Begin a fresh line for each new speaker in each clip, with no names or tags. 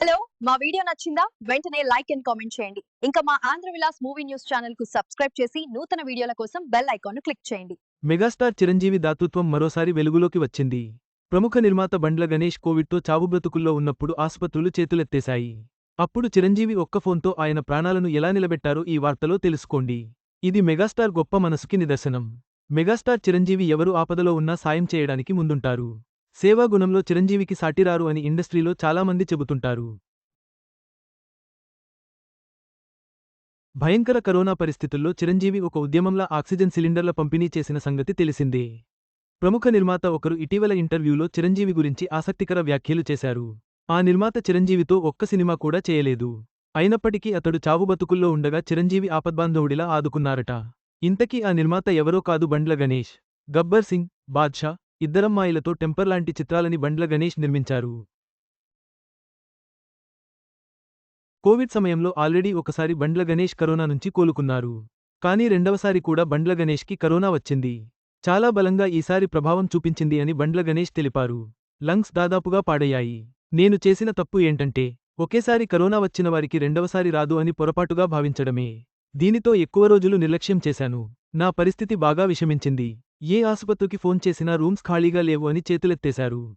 Hello మా video నచ్చిందా? వెంటనే లైక్ అండ్ కామెంట్ చేయండి. ఇంకా మా ఆంధ్ర విలాస్ మూవీ న్యూస్ ఛానల్కు సబ్స్క్రైబ్ చేసి నూతన వీడియోల కోసం బెల్ ఐకాన్ క్లిక్ చేయండి.
మెగాస్టార్ చిరంజీవి దాతృత్వం మరోసారి వెలుగులోకి వచ్చింది. ప్రముఖ నిర్మాత బండ్ల గణేష్ కోవిడ్తో చావుబ్రతుకుల్లో ఉన్నప్పుడు ఆసుపత్రులు చేతులెత్తేశాయి. అప్పుడు చిరంజీవి ఒక్క ఫోన్తో ఆయన ప్రాణాలను ఎలా నిలబెట్టారో ఈ వార్తలో తెలుసుకోండి. ఇది మెగాస్టార్ గొప్ప మనసుకి నిదర్శనం. మెగాస్టార్ చిరంజీవి ఎవరు ఆపదలో ఉన్నా సాయం చేయడానికి ముందుంటారు. సేవా గుణంలో చిరంజీవికి సాటిరారు అని ఇండస్ట్రీలో చాలామంది చెబుతుంటారు. భయంకర కరోనా పరిస్థితుల్లో చిరంజీవి ఒక ఉద్యమంలా ఆక్సిజన్ సిలిండర్ల పంపిణీ చేసిన సంగతి తెలిసిందే. ప్రముఖ నిర్మాత ఒకరు ఇటీవల ఇంటర్వ్యూలో చిరంజీవి గురించి ఆసక్తికర వ్యాఖ్యలు చేశారు. ఆ నిర్మాత చిరంజీవితో ఒక్క సినిమా కూడా చేయలేదు. అయినప్పటికీ అతడు చావు బతుకుల్లో ఉండగా చిరంజీవి ఆపద్బాంధవుడిలా ఆదుకున్నారట. ఇంతకీ ఆ నిర్మాత ఎవరో కాదు బండ్ల గణేష్. గబ్బర్ సింగ్ బాద్షా ఇద్దరమ్మాయిలతో టెంపర్ లాంటి చిత్రాలని బండ్ల గణేష్ నిర్మించారు. కోవిడ్ సమయంలో ఆల్రెడీ ఒకసారి బండ్ల గణేష్ కరోనా నుంచి కోలుకున్నారు. కానీ రెండవసారి కూడా బండ్ల గణేష్కి కరోనా వచ్చింది. చాలా బలంగా ఈసారి ప్రభావం చూపించింది అని బండ్ల గణేష్ తెలిపారు. లంగ్స్ దాదాపుగా పాడయ్యాయి. నేను చేసిన తప్పు ఏంటంటే ఒకేసారి కరోనా వచ్చిన వారికి రెండవసారి రాదు అని పొరపాటుగా భావించడమే. దీనితో ఎక్కువ రోజులు నిర్లక్ష్యం చేశాను. నా పరిస్థితి బాగా విషమించింది. ఏ ఆసుపత్రికి ఫోన్ చేసినా రూమ్స్ ఖాళీగా లేవు అని చేతులెత్తేశారు.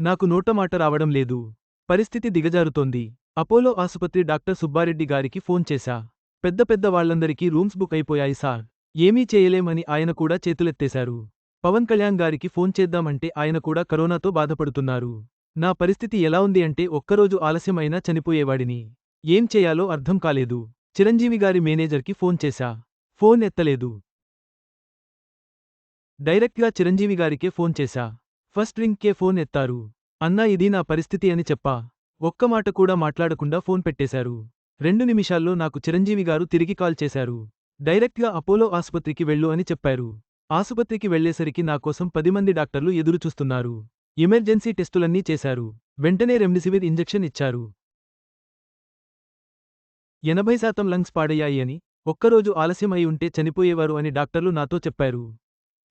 నాకు నోటమాట రావడం లేదు. పరిస్థితి దిగజారుతోంది. అపోలో ఆసుపత్రి డాక్టర్ సుబ్బారెడ్డి గారికి ఫోన్ చేశా. పెద్ద పెద్ద వాళ్ళందరికీ రూమ్స్ బుక్ అయిపోయాయి సార్. ఏమీ చేయలేమని ఆయన కూడా చేతులెత్తేశారు. పవన్ కళ్యాణ్ గారికి ఫోన్ చేద్దామంటే ఆయన కూడా కరోనాతో బాధపడుతున్నారు. నా పరిస్థితి ఎలా ఉంది అంటే ఒక్కరోజు ఆలస్యమైనా చనిపోయేవాడిని. ఏం చేయాలో అర్థం కాలేదు. చిరంజీవి గారి మేనేజర్కి ఫోన్ చేశా. ఫోన్ ఎత్తలేదు. డైరెక్ట్గా చిరంజీవి గారికే ఫోన్ చేశా. ఫస్ట్ రింగ్కే ఫోన్ ఎత్తారు. అన్నా ఇది నా పరిస్థితి అని చెప్పా. ఒక్క మాట కూడా మాట్లాడకుండా ఫోన్ పెట్టేశారు. రెండు నిమిషాల్లో నాకు చిరంజీవి గారు తిరిగి కాల్ చేశారు. డైరెక్ట్గా అపోలో ఆసుపత్రికి వెళ్ళు అని చెప్పారు. ఆసుపత్రికి వెళ్ళేసరికి నా కోసం పది మంది డాక్టర్లు ఎదురుచూస్తున్నారు ఎమర్జెన్సీ టెస్టులన్నీ చేశారు. వెంటనే రెమ్డెసివిర్ ఇంజెక్షన్ ఇచ్చారు. ఎనభై శాతం లంగ్స్ పాడయ్యాయి అని ఒక్కరోజు ఆలస్యం అయి ఉంటే చనిపోయేవారు అని డాక్టర్లు నాతో చెప్పారు.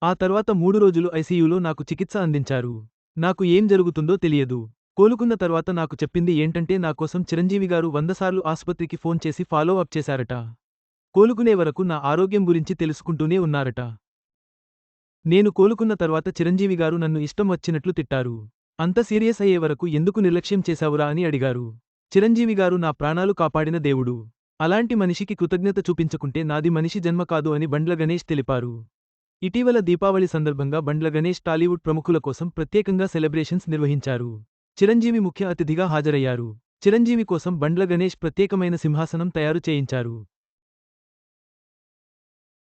ఆ తర్వాత మూడు రోజులు ఐసీయూలో నాకు చికిత్స అందించారు. నాకు ఏం జరుగుతుందో తెలియదు. కోలుకున్న తర్వాత నాకు చెప్పింది ఏంటంటే నా కోసం చిరంజీవి గారు వందసార్లు ఆసుపత్రికి ఫోన్ చేసి ఫాలో అప్ చేశారట. కోలుకునే వరకు నా ఆరోగ్యం గురించి తెలుసుకుంటూనే ఉన్నారట. నేను కోలుకున్న తర్వాత చిరంజీవి గారు నన్ను ఇష్టం వచ్చినట్లు తిట్టారు. అంత సీరియస్ అయ్యే వరకు ఎందుకు నిర్లక్ష్యం చేశావురా అని అడిగారు. చిరంజీవి గారు నా ప్రాణాలు కాపాడిన దేవుడు. అలాంటి మనిషికి కృతజ్ఞత చూపించకుంటే నాది మనిషి జన్మ కాదు అని బండ్ల గణేష్ తెలిపారు. ఇటీవల దీపావళి సందర్భంగా బండ్ల గణేష్ టాలీవుడ్ ప్రముఖుల కోసం ప్రత్యేకంగా సెలబ్రేషన్స్ నిర్వహించారు. చిరంజీవి ముఖ్య అతిథిగా హాజరయ్యారు. చిరంజీవి కోసం బండ్ల గణేష్ ప్రత్యేకమైన సింహాసనం తయారు చేయించారు.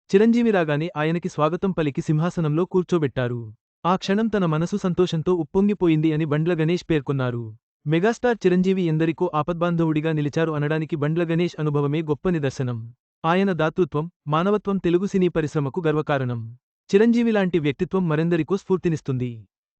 చిరంజీవి రాగానే ఆయనకి స్వాగతం పలికి సింహాసనంలో కూర్చోబెట్టారు. ఆ క్షణం తన మనసు సంతోషంతో ఉప్పొంగిపోయింది అని బండ్ల గణేష్ పేర్కొన్నారు. మెగాస్టార్ చిరంజీవి ఎందరికో ఆపద్బాంధవుడిగా నిలిచారు అనడానికి బండ్ల గణేష్ అనుభవమే గొప్ప నిదర్శనం. ఆయన దాతృత్వం మానవత్వం తెలుగు సినీ పరిశ్రమకు గర్వకారణం. చిరంజీవి లాంటి వ్యక్తిత్వం మరెందరికో స్ఫూర్తినిస్తుంది.